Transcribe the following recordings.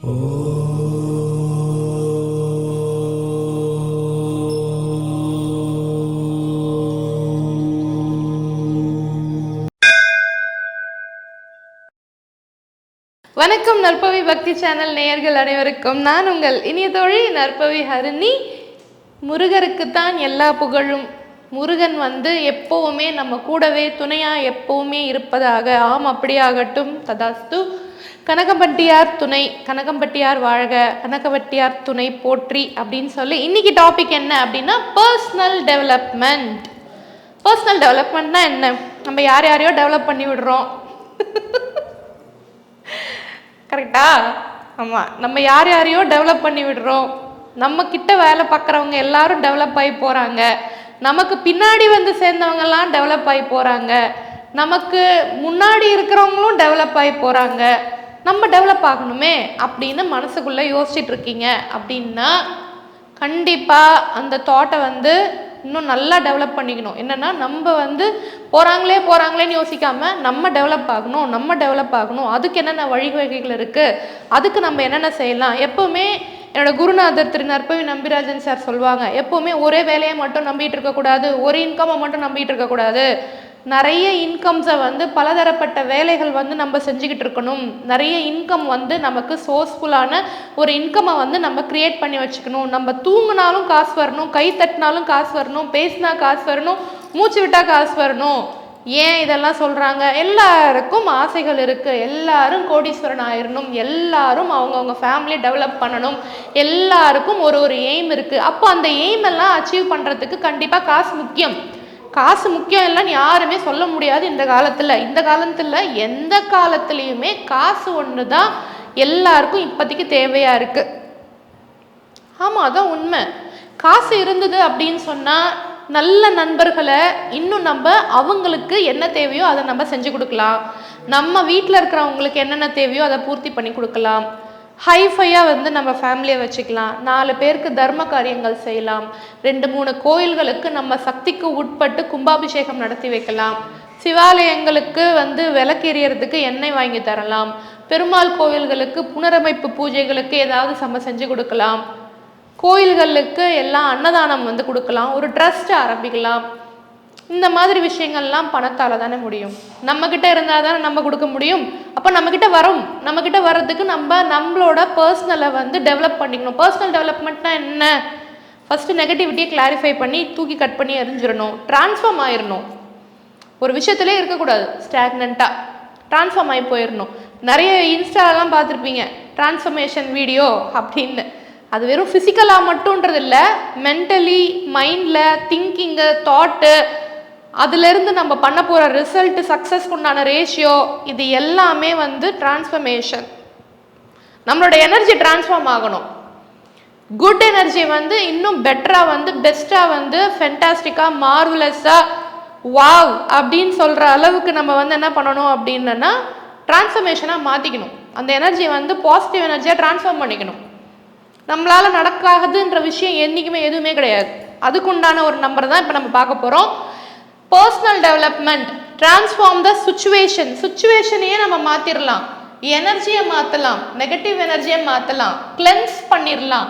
வணக்கம் நற்பவி பக்தி சேனல் நேயர்கள் அனைவருக்கும். நான் உங்கள் இனிய தோழி நற்பவி ஹரிணி. முருகருக்குத்தான் எல்லா புகழும். முருகன் வந்து எப்போவுமே நம்ம கூடவே துணையா எப்போவுமே இருப்பதாக ஆம் அப்படியாகட்டும் ததாஸ்து. கனகம்பட்டியார் துணை கனகம்பட்டியார் வாழ்க கனகம்பட்டியார் துணை போற்றி அப்படின்னு சொல்லி இன்னைக்கு டாபிக் என்ன அப்படின்னா பர்சனல் டெவலப்மெண்ட் பர்சனல் டெவலப்மெண்ட்னா என்ன? நம்ம யார் யாரையோ டெவலப் பண்ணி விடுறோம். கரெக்டா ஆமாம் நம்ம யார் யாரையோ டெவலப் பண்ணி விடுறோம். நம்ம கிட்ட வேலை பார்க்குறவங்க எல்லாரும் டெவலப் ஆகி போகிறாங்க நமக்கு பின்னாடி வந்து சேர்ந்தவங்கெல்லாம் டெவலப் ஆகி போகிறாங்க நமக்கு முன்னாடி இருக்கிறவங்களும் டெவலப் ஆகி போகிறாங்க நம்ம டெவலப் ஆகணுமே அப்படின்னு மனசுக்குள்ளே யோசிச்சுட்டு இருக்கீங்க அப்படின்னா கண்டிப்பாக அந்த தாட்டை வந்து இன்னும் நல்லா டெவலப் பண்ணிக்கணும். என்னென்னா நம்ம வந்து போகிறாங்களே போகிறாங்களேன்னு யோசிக்காமல் நம்ம டெவலப் ஆகணும் நம்ம டெவலப் ஆகணும். அதுக்கு என்னென்ன வழிவகைகள் இருக்குது அதுக்கு நம்ம என்னென்ன செய்யலாம்? எப்போவுமே என்னோடய குருநாதர் திரு நற்பவி நம்பிராஜன் சார் சொல்லுவாங்க எப்போவுமே ஒரே வேலையை மட்டும் நம்பிட்டு இருக்கக்கூடாது ஒரு இன்கம்மை மட்டும் நம்பிட்டு இருக்கக்கூடாது. நிறைய இன்கம்ஸை வந்து பலதரப்பட்ட வேலைகள் வந்து நம்ம செஞ்சுக்கிட்டு இருக்கணும். நிறைய இன்கம் வந்து நமக்கு சோர்ஸ்ஃபுல்லான ஒரு இன்கம்மை வந்து நம்ம க்ரியேட் பண்ணி வச்சுக்கணும். நம்ம தூங்கினாலும் காசு வரணும் கை தட்டினாலும் காசு வரணும் பேசினா காசு வரணும் மூச்சு விட்டால் காசு வரணும். ஏன் இதெல்லாம் சொல்கிறாங்க எல்லாருக்கும் ஆசைகள் இருக்குது எல்லாரும் கோடீஸ்வரன் ஆயிடணும் எல்லாரும் அவங்கவுங்க ஃபேமிலி டெவலப் பண்ணணும். எல்லாருக்கும் ஒரு ஒரு எய்ம் இருக்குது அப்போ அந்த எய்ம் எல்லாம் அச்சீவ் பண்ணுறதுக்கு கண்டிப்பாக காசு முக்கியம். காசு முக்கியம் இல்லைன்னு யாருமே சொல்ல முடியாது இந்த காலத்தில். இந்த காலத்தில் எந்த காலத்துலேயுமே காசு ஒன்று தான் எல்லாருக்கும் இப்போதைக்கு தேவையாக இருக்குது ஆமாம் அதான் உண்மை. காசு இருந்தது அப்படின்னு சொன்னால் நல்ல நண்பர்களை இன்னும் நம்ம அவங்களுக்கு என்ன தேவையோ அதை நம்ம செஞ்சு கொடுக்கலாம். நம்ம வீட்டில் இருக்கிறவங்களுக்கு என்னென்ன தேவையோ அதை பூர்த்தி பண்ணி கொடுக்கலாம். ஹைஃபையாக வந்து நம்ம ஃபேமிலியை வச்சுக்கலாம். நாலு பேருக்கு தர்ம காரியங்கள் செய்யலாம். ரெண்டு மூணு கோயில்களுக்கு நம்ம சக்திக்கு உட்பட்டு கும்பாபிஷேகம் நடத்தி வைக்கலாம். சிவாலயங்களுக்கு வந்து விளக்கெறியறதுக்கு எண்ணெய் வாங்கி தரலாம். பெருமாள் கோவில்களுக்கு புனரமைப்பு பூஜைகளுக்கு ஏதாவது நம்ம செஞ்சு கொடுக்கலாம். கோயில்களுக்கு எல்லாம் அன்னதானம் வந்து கொடுக்கலாம். ஒரு ட்ரஸ்ட் ஆரம்பிக்கலாம். இந்த மாதிரி விஷயங்கள்லாம் பணத்தால் தானே முடியும். நம்மக்கிட்ட இருந்தால் தானே நம்ம கொடுக்க முடியும். அப்போ நம்மக்கிட்ட வரும். நம்மக்கிட்ட வர்றதுக்கு நம்ம நம்மளோட பர்சனலை வந்து டெவலப் பண்ணிக்கணும். பர்சனல் டெவலப்மெண்ட்னா என்ன? ஃபஸ்ட்டு நெகட்டிவிட்டியை கிளாரிஃபை பண்ணி தூக்கி கட் பண்ணி எரிஞ்சிடணும். ட்ரான்ஸ்ஃபார்ம் ஆயிடணும் ஒரு விஷயத்திலே இருக்கக்கூடாது. ஸ்டாக்னண்ட்டாக ட்ரான்ஸ்ஃபார்ம் ஆகி போயிடணும் நிறைய இன்ஸ்டாலெலாம் பார்த்துருப்பீங்க. ட்ரான்ஸ்ஃபர்மேஷன் வீடியோ அப்படின்னு. அது வெறும் ஃபிசிக்கலாக மட்டுன்றது இல்லை மென்டலி மைண்டில் திங்கிங்கு தாட்டு அதுலேருந்து நம்ம பண்ண போகிற ரிசல்ட் சக்ஸஸ்க்குண்டான உண்டான ரேஷியோ இது எல்லாமே வந்து டிரான்ஸ்ஃபர்மேஷன் நம்மளோட எனர்ஜி டிரான்ஸ்ஃபார்ம் ஆகணும். குட் எனர்ஜி வந்து இன்னும் பெட்டராக வந்து பெஸ்ட்டாக வந்து ஃபென்டாஸ்டிக்காக மார்வலஸாக வாவ் அப்படின்னு சொல்கிற அளவுக்கு நம்ம வந்து என்ன பண்ணணும் அப்படின்னா டிரான்ஸ்ஃபர்மேஷனாக மாற்றிக்கணும் அந்த எனர்ஜியை வந்து பாசிட்டிவ் எனர்ஜியாக ட்ரான்ஸ்ஃபார்ம் பண்ணிக்கணும். நம்மளால் நடக்காதுன்ற விஷயம் என்றைக்குமே எதுவுமே கிடையாது. அதுக்குண்டான ஒரு நம்பர் தான் இப்போ நம்ம பார்க்க போகிறோம் personal development transform the situation சுச்சுவேஷனையே நம்ம மாற்றிடலாம் எனர்ஜியை மாற்றலாம் நெகட்டிவ் எனர்ஜியை மாற்றலாம் கிளென்ஸ் பண்ணிடலாம்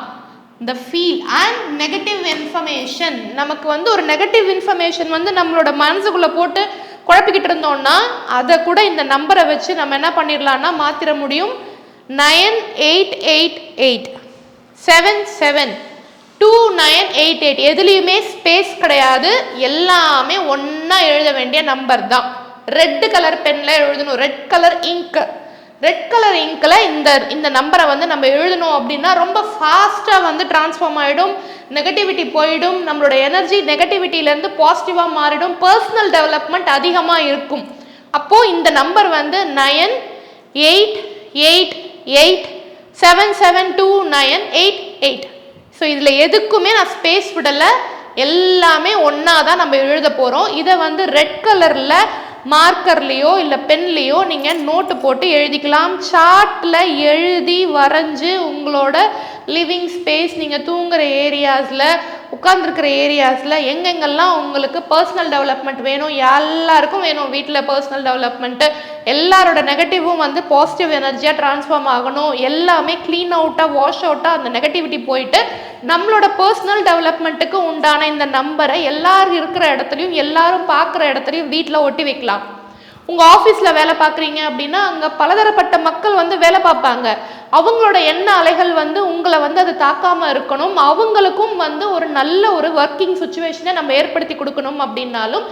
இந்த ஃபீல் அண்ட் நெகட்டிவ் இன்ஃபர்மேஷன் நமக்கு வந்து ஒரு நெகட்டிவ் இன்ஃபர்மேஷன் வந்து நம்மளோட மனசுக்குள்ளே போட்டு குழப்பிக்கிட்டு இருந்தோம்னா அதை கூட இந்த நம்பரை வச்சு நம்ம என்ன பண்ணிடலாம்னா மாற்றிட முடியும். Nine eight eight eight. Seven seven. Two nine eight eight எதுலேயுமே ஸ்பேஸ் கிடையாது. எல்லாமே ஒன்றா எழுத வேண்டிய நம்பர் தான். ரெட் கலர் பெனில் எழுதணும். Red colour ink red colour இங்கில் இந்த இந்த நம்பரை வந்து நம்ம எழுதணும் அப்படின்னா ரொம்ப ஃபாஸ்ட்டாக வந்து டிரான்ஸ்ஃபார்ம் ஆகிடும் நெகட்டிவிட்டி போயிடும். நம்மளோட எனர்ஜி நெகட்டிவிட்டியிலேருந்து பாசிட்டிவாக மாறிடும். பர்சனல் டெவலப்மெண்ட் அதிகமாக இருக்கும். அப்போது இந்த நம்பர் வந்து nine eight eight eight seven seven two nine eight eight so இதில் எதுக்குமே நான் ஸ்பேஸ் விடலை. எல்லாமே ஒன்றா தான் நம்ம எழுத போகிறோம் இதை வந்து ரெட் கலரில் மார்க்கர்லேயோ இல்லை பென்லேயோ நீங்கள் நோட்டு போட்டு எழுதிக்கலாம். சார்ட்டில் எழுதி வரைஞ்சி உங்களோட லிவிங் ஸ்பேஸ் நீங்கள் தூங்குகிற ஏரியாஸில் உட்காந்துருக்கிற ஏரியாஸில் எங்கெங்கெல்லாம் உங்களுக்கு பர்சனல் டெவலப்மெண்ட் வேணும் எல்லாருக்கும் வேணும் வீட்டில் பர்சனல் டெவலப்மெண்ட்டு எல்லாரோட நெகட்டிவும் வந்து பாசிட்டிவ் எனர்ஜியாக ட்ரான்ஸ்ஃபார்ம் ஆகணும். எல்லாமே க்ளீன் அவுட்டாக வாஷ் அவுட்டாக அந்த நெகட்டிவிட்டி போயிட்டு நம்மளோட பர்சனல் டெவலப்மெண்ட்டுக்கு உண்டான இந்த நம்பரை எல்லாரும் இருக்கிற இடத்துலையும் எல்லாரும் பார்க்குற இடத்துலையும் வீட்டில் ஒட்டி வைக்கலாம். உங்கள் ஆஃபீஸில் வேலை பார்க்குறீங்க அப்படின்னா அங்கே பலதரப்பட்ட மக்கள் வந்து வேலை பார்ப்பாங்க. அவங்களோட எண்ண அலைகள் வந்து உங்களை வந்து அது தாக்காமல் இருக்கணும். அவங்களுக்கும் வந்து ஒரு நல்ல ஒரு ஒர்க்கிங் சுச்சுவேஷனை நம்ம ஏற்படுத்தி கொடுக்கணும் அப்படின்னாலும்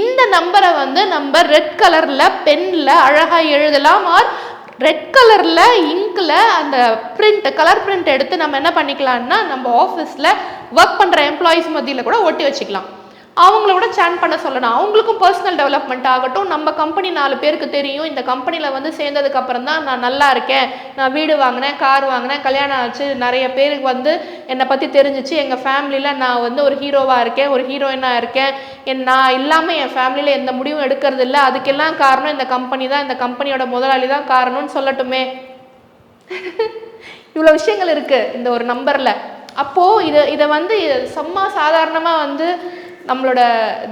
இந்த நம்பரை வந்து நம்ம ரெட் கலரில் பென்னில் அழகாக எழுதலாம். ஆர் ரெட் கலரில் இங்கில் அந்த பிரிண்ட் கலர் பிரிண்ட் எடுத்து நம்ம என்ன பண்ணிக்கலாம்னா நம்ம ஆஃபீஸில் ஒர்க் பண்ணுற எம்ப்ளாயீஸ் மத்தியில் கூட ஒட்டி வச்சுக்கலாம். அவங்கள சேன் பண்ண சொல்லணும். அவங்களுக்கும் பர்சனல் டெவலப்மெண்ட் ஆகட்டும். நம்ம கம்பெனி நாலு பேருக்கு தெரியும். இந்த கம்பெனியில் வந்து சேர்ந்ததுக்கு அப்புறம் தான் நான் நல்லா இருக்கேன். நான் வீடு வாங்கினேன் கார் வாங்கினேன் கல்யாணம் ஆச்சு. நிறைய பேருக்கு வந்து என்னை பற்றி தெரிஞ்சிச்சு. எங்கள் ஃபேமிலியில் நான் வந்து ஒரு ஹீரோவாக இருக்கேன். ஒரு ஹீரோயினாக இருக்கேன். என் நான் இல்லாமல் என் ஃபேமிலியில் எந்த முடிவும் எடுக்கிறது இல்லை. அதுக்கெல்லாம் காரணம் இந்த கம்பெனி தான். இந்த கம்பெனியோட முதலாளி தான் காரணம்னு சொல்லட்டுமே. இவ்வளோ விஷயங்கள் இருக்குது இந்த ஒரு நம்பரில் அப்போது இதை இதை வந்து சும்மா சாதாரணமாக வந்து நம்மளோட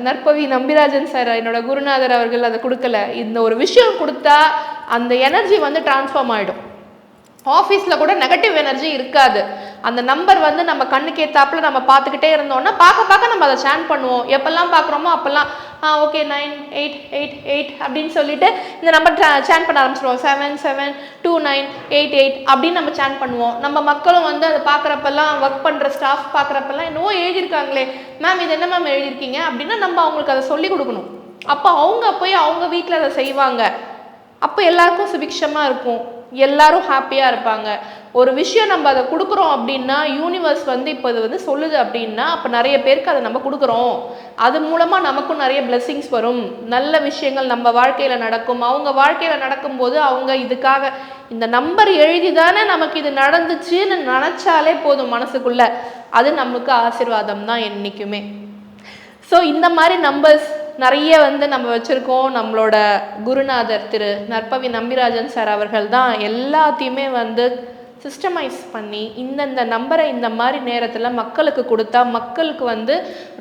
நற்பவி நம்பிராஜன் சார் என்னோட குருநாதர் அவர்கள் அதை கொடுக்கல. இந்த ஒரு விஷயம் கொடுத்தா அந்த எனர்ஜி வந்து டிரான்ஸ்ஃபார்ம் ஆகிடும் ஆஃபீஸில் கூட நெகட்டிவ் எனர்ஜி இருக்காது. அந்த நம்பர் வந்து நம்ம கண்ணுக்கு ஏத்தாப்புல நம்ம பார்த்துக்கிட்டே இருந்தோம்னா பார்க்க பார்க்க நம்ம அதை சேன் பண்ணுவோம். எப்பெல்லாம் பார்க்குறோமோ அப்போல்லாம் ஆ okay nine eight eight eight அப்படின்னு சொல்லிட்டு இந்த நம்பர் சேன் பண்ண ஆரம்பிச்சிடுவோம் seven seven two nine eight eight அப்படின்னு நம்ம சேன் பண்ணுவோம். நம்ம மக்களும் வந்து அதை பார்க்குறப்பெல்லாம் ஒர்க் பண்ணுற ஸ்டாஃப் பார்க்குறப்பெல்லாம் என்னவோ எழுதியிருக்காங்களே. மேம் இது என்ன மேம் எழுதியிருக்கீங்க? அப்படின்னா நம்ம அவங்களுக்கு அதை சொல்லி கொடுக்கணும். அப்போ அவங்க போய் அவங்க வீட்டில் அதை செய்வாங்க. அப்போ எல்லாருக்கும் சுபிக்ஷமாக இருக்கும். எல்லாரும் ஹாப்பியாக இருப்பாங்க. ஒரு விஷயம் நம்ம அதை கொடுக்குறோம் அப்படின்னா யூனிவர்ஸ் வந்து இப்போ இது வந்து சொல்லுது அப்படின்னா அப்போ நிறைய பேருக்கு அதை நம்ம கொடுக்குறோம். அது மூலமாக நமக்கும் நிறைய பிளெஸ்ஸிங்ஸ் வரும். நல்ல விஷயங்கள் நம்ம வாழ்க்கையில் நடக்கும். அவங்க வாழ்க்கையில் நடக்கும்போது அவங்க இதுக்காக இந்த நம்பர் எழுதி தானே நமக்கு இது நடந்துச்சுன்னு நினச்சாலே போதும் மனசுக்குள்ள. அது நமக்கு ஆசீர்வாதம் தான் என்றைக்குமே ஸோ இந்த மாதிரி நம்பர்ஸ் நிறைய வந்து நம்ம வச்சுருக்கோம். நம்மளோட குருநாதர் திரு நற்பவி நம்பிராஜன் சார் அவர்கள் தான் எல்லாத்தையுமே வந்து சிஸ்டமைஸ் பண்ணி இந்தந்த நம்பரை இந்த மாதிரி நேரத்தில் மக்களுக்கு கொடுத்தா மக்களுக்கு வந்து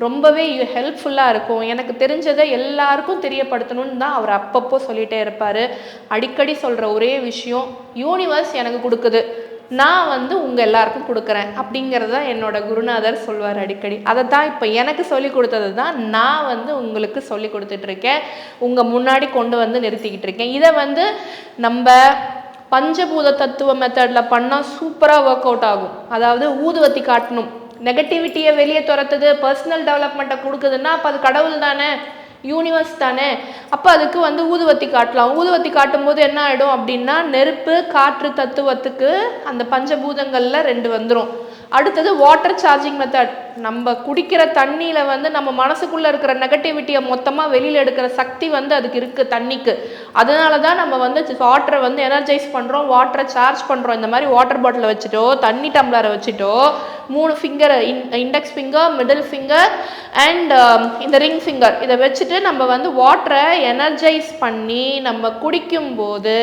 ரொம்பவே ஹெல்ப்ஃபுல்லாக இருக்கும். எனக்கு தெரிஞ்சதை எல்லாருக்கும் தெரியப்படுத்தணும்னு தான் அவர் அப்பப்போ சொல்லிகிட்டே இருப்பார். அடிக்கடி சொல்கிற ஒரே விஷயம் யூனிவர்ஸ் எனக்கு கொடுக்குது. நான் வந்து உங்கள் எல்லாருக்கும் கொடுக்குறேன் அப்படிங்கிறது தான் என்னோட குருநாதர் சொல்வார் அடிக்கடி. அதை தான் இப்போ எனக்கு சொல்லி கொடுத்தது தான் நான் வந்து உங்களுக்கு சொல்லி கொடுத்துட்ருக்கேன். உங்கள் முன்னாடி கொண்டு வந்து நிறுத்திக்கிட்டு இருக்கேன் இதை வந்து நம்ம பஞ்சபூத தத்துவ மெத்தடில் பண்ணால் சூப்பராக ஒர்க் அவுட் ஆகும். அதாவது ஊதுவத்தி காட்டணும். நெகட்டிவிட்டியை வெளியே துரத்துது பர்சனல் டெவலப்மெண்ட்டை கொடுக்குதுன்னா அப்போ அது கடவுள் தானே யூனிவர்ஸ் தானே? அப்போ அதுக்கு வந்து ஊதுவத்தி காட்டலாம். ஊதுவத்தி காட்டும் போது என்ன ஆகிடும் அப்படின்னா நெருப்பு காற்று தத்துவத்துக்கு அந்த பஞ்சபூதங்களில் ரெண்டு வந்துடும் அடுத்தது வாட்டர் சார்ஜிங் மெத்தட் நம்ம குடிக்கிற தண்ணியில் வந்து நம்ம மனசுக்குள்ளே இருக்கிற நெகட்டிவிட்டியை மொத்தமாக வெளியில் எடுக்கிற சக்தி வந்து அதுக்கு இருக்குது தண்ணிக்கு. அதனால தான் நம்ம வந்து வாட்டரை வந்து எனர்ஜைஸ் பண்ணுறோம் வாட்டரை சார்ஜ் பண்ணுறோம் இந்த மாதிரி வாட்டர் பாட்டிலை வச்சுட்டோ தண்ணி டம்ளரை வச்சுட்டோ மூணு ஃபிங்கரை in index finger middle finger and இந்த ரிங் ஃபிங்கர் இதை வச்சுட்டு நம்ம வந்து வாட்டரை எனர்ஜைஸ் பண்ணி நம்ம குடிக்கும்போது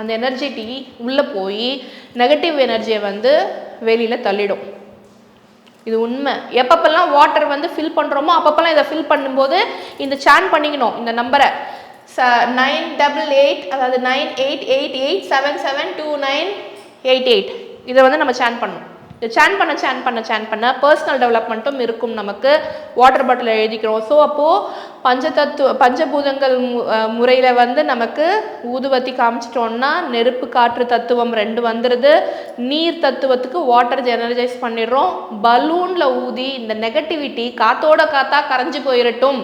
அந்த எனர்ஜிட்டி உள்ளே போய் நெகட்டிவ் எனர்ஜியை வந்து வெளியில் தள்ளிடும். இது உண்மை. எப்பப்பெல்லாம் வாட்டர் வந்து ஃபில் பண்ணுறோமோ அப்பப்பெல்லாம் இதை ஃபில் பண்ணும்போது இந்த சேன் பண்ணிக்கணும் இந்த நம்பரை ச நைன் டபுள் எயிட் அதாவது nine eight eight eight seven seven two nine eight eight இதை வந்து நம்ம சேன் பண்ணணும். சேன் பண்ண சேன் பண்ண சேன் பண்ண. பர்சனல் டெவலப்மெண்ட்டும் இருக்கும் நமக்கு. வாட்டர் பாட்டில் எழுதிக்கிறோம். ஸோ அப்போது பஞ்சதத்துவ பஞ்சபூதங்கள் முறையில் வந்து நமக்கு ஊதுவத்தி காமிச்சிட்டோம்னா நெருப்பு காற்று தத்துவம் ரெண்டு வந்துடுது நீர் தத்துவத்துக்கு வாட்டர் எனர்ஜைஸ் பண்ணிடுறோம். பலூனில் ஊதி இந்த நெகட்டிவிட்டி காத்தோட காத்தா கரைஞ்சு போயிடட்டும்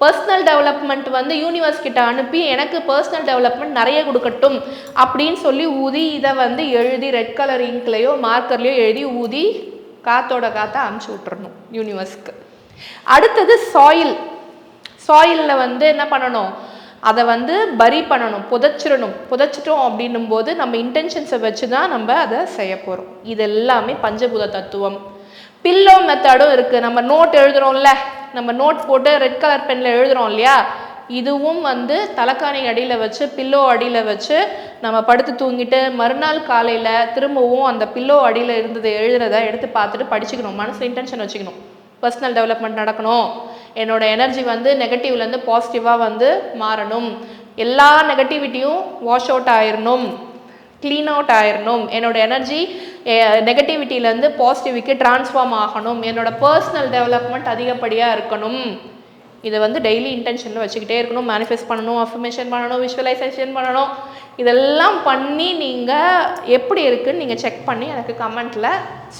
பர்சனல் டெவலப்மெண்ட் வந்து யூனிவர்ஸ் கிட்ட அனுப்பி எனக்கு பர்சனல் டெவலப்மெண்ட் நிறைய கொடுக்கட்டும் அப்படின்னு சொல்லி ஊதி இதை வந்து எழுதி ரெட் கலர் இங்க்லேயோ மார்க்கர்லேயோ எழுதி ஊதி காத்தோட காற்றை அமுச்சு விட்டுறணும் யூனிவர்ஸ்க்கு அடுத்தது சாயில் சாயிலில் வந்து என்ன பண்ணணும்? அதை வந்து பரி பண்ணணும் புதைச்சிடணும். புதைச்சிட்டோம் அப்படின்னும் போது நம்ம இன்டென்ஷன்ஸை வச்சு தான் நம்ம அதை செய்ய போகிறோம் இது எல்லாமே பஞ்சபூத தத்துவம். பில்லோ மெத்தடும் இருக்குது நம்ம நோட் எழுதுகிறோம்ல நம்ம நோட் போட்டு ரெட் கலர் பெனில் எழுதுறோம் இல்லையா? இதுவும் வந்து தலைக்காணி அடியில் வச்சு பில்லோ அடியில் வச்சு நம்ம படுத்து தூங்கிட்டு மறுநாள் காலையில் திரும்பவும் அந்த பில்லோ அடியில் இருந்ததை எழுதுறதை எடுத்து பார்த்துட்டு படிச்சுக்கணும். மனசில் இன்டென்ஷன் வச்சுக்கணும். பர்சனல் டெவலப்மெண்ட் நடக்கணும். என்னோட எனர்ஜி வந்து நெகட்டிவ்லேருந்து பாசிட்டிவாக வந்து மாறணும். எல்லா நெகட்டிவிட்டியும் வாஷ் அவுட் ஆயிடணும் க்ளீன் அவுட் ஆயிடணும் என்னோட எனர்ஜி நெகட்டிவிட்டியிலேருந்து பாசிட்டிவிக்கு ட்ரான்ஸ்ஃபார்ம் ஆகணும். என்னோட பர்சனல் டெவலப்மெண்ட் அதிகப்படியாக இருக்கணும். இதை வந்து டெய்லி இன்டென்ஷனில் வச்சுக்கிட்டே இருக்கணும். மேனிஃபெஸ்ட் பண்ணணும் அஃபர்மேஷன் பண்ணணும் விஷுவலைசேஷன் பண்ணணும். இதெல்லாம் பண்ணி நீங்கள் எப்படி இருக்குன்னு நீங்கள் செக் பண்ணி எனக்கு கமெண்ட்டில்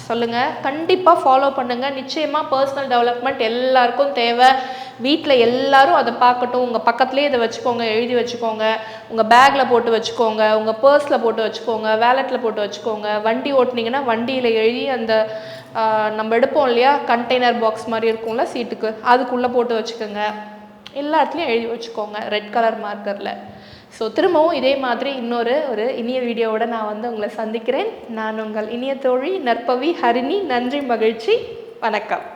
சொல்லுங்கள் கண்டிப்பாக ஃபாலோ பண்ணுங்கள் நிச்சயமாக பர்சனல் டெவலப்மெண்ட் எல்லாருக்கும் தேவை. வீட்டில் எல்லாரும் அதை பார்க்கட்டும் உங்கள் பக்கத்துலேயே இதை வச்சுக்கோங்க எழுதி வச்சுக்கோங்க. உங்கள் பேக்கில் போட்டு வச்சுக்கோங்க. உங்கள் பர்ஸில் போட்டு வச்சுக்கோங்க. வேலெட்டில் போட்டு வச்சுக்கோங்க. வண்டி ஓட்டுனீங்கன்னா வண்டியில் எழுதி அந்த நம்ம எடுப்போம் இல்லையா? கண்டெய்னர் பாக்ஸ் மாதிரி இருக்கும்ல சீட்டுக்கு. அதுக்குள்ளே போட்டு வச்சுக்கோங்க. எல்லா இடத்துலையும் எழுதி வச்சுக்கோங்க. ரெட் கலர் மார்க்கரில் ஸோ திரும்பவும் இதே மாதிரி இன்னொரு ஒரு இனிய வீடியோவோட நான் வந்து உங்களை சந்திக்கிறேன். நான் உங்கள் இனிய தோழி நற்பவி ஹரிணி. நன்றி மகிழ்ச்சி. வணக்கம்.